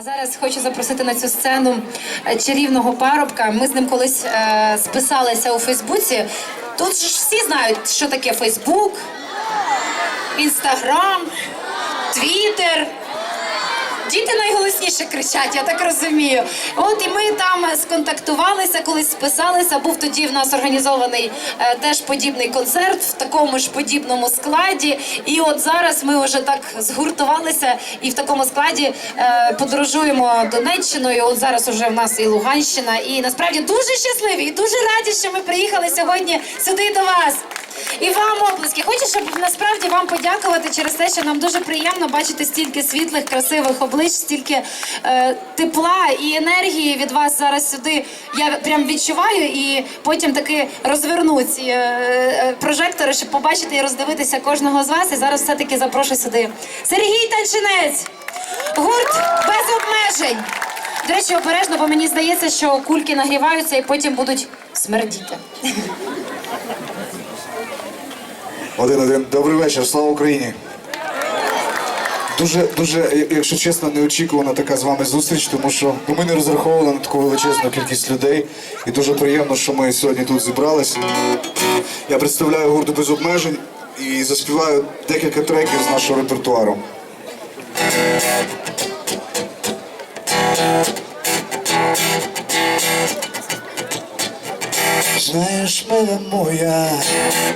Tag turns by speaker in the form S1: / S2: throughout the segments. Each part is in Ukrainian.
S1: А зараз хочу запросити на цю сцену е, чарівного парубка. Ми з ним колись е, списалися у Фейсбуці. Тут ж всі знають, що таке Фейсбук, Інстаграм, Твіттер. Діти найголосніше кричать, я так розумію. От і ми там сконтактувалися, колись списалися. Був тоді в нас організований е, теж подібний концерт в такому ж подібному складі. І от зараз ми вже так згуртувалися і в такому складі е, подорожуємо Донеччиною. От зараз уже в нас і Луганщина. І насправді дуже щасливі і дуже раді, що ми приїхали сьогодні сюди до вас. І вам оплески. Хочу, щоб насправді вам подякувати через те, що нам дуже приємно бачити стільки світлих, красивих облич, стільки е, тепла і енергії від вас зараз сюди. Я прям відчуваю і потім таки розверну ці е, е, прожектори, щоб побачити і роздивитися кожного з вас. І зараз все-таки запрошую сюди. Сергій Танчинець, гурт без обмежень. До речі, обережно, бо мені здається, що кульки нагріваються і потім будуть смердіти.
S2: Один один. Добрий вечір, слава Україні. Дуже, дуже, якщо чесно, неочікувана така з вами зустріч, тому що ну, ми не розраховували на таку величезну кількість людей. І дуже приємно, що ми сьогодні тут зібрались. Я представляю гурту без обмежень і заспіваю декілька треків з нашого репертуару. Знаєш, мила моя,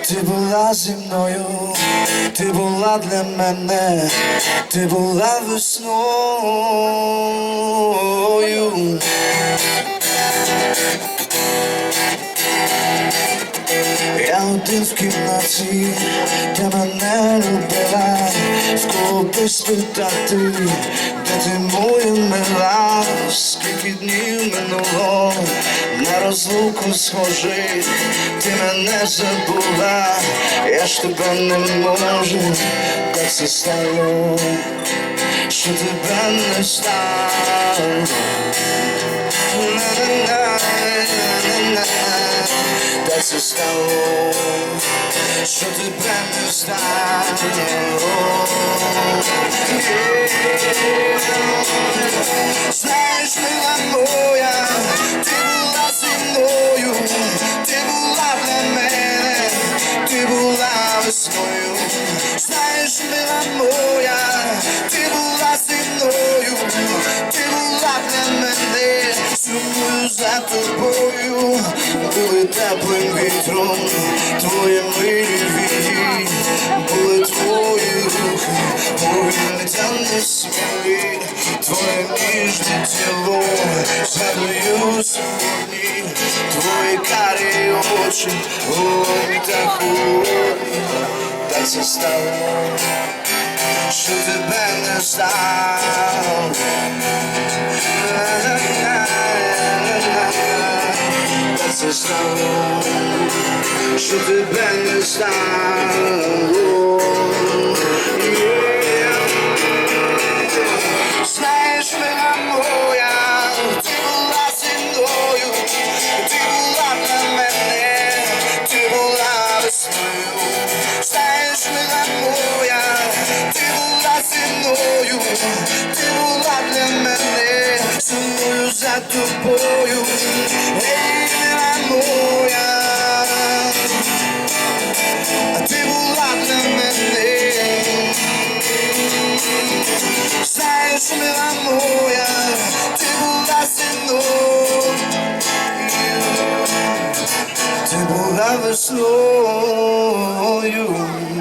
S2: ти була зі мною, ти була для мене, ти була весною. Я один в кімнаті, де мене любила, в кого би спитати, де ти моя мила, скільки днів минуло, розлуку схожий, ти мене забула, я ж тебе не можу, так це стало, що тебе не стало. Це стало, що тебе не стало. Моя, ти була зі мною, ти була для мене, сумую за тобою, були теплим вітром, твої милі вії, були твої руки, повільні та несмілі, твоє ніжне тіло, згадую сьогодні, твої карі очі, голубі та холодні, так це стало, що тебе не стало. Так це стало, що тебе не стало. have a slow you.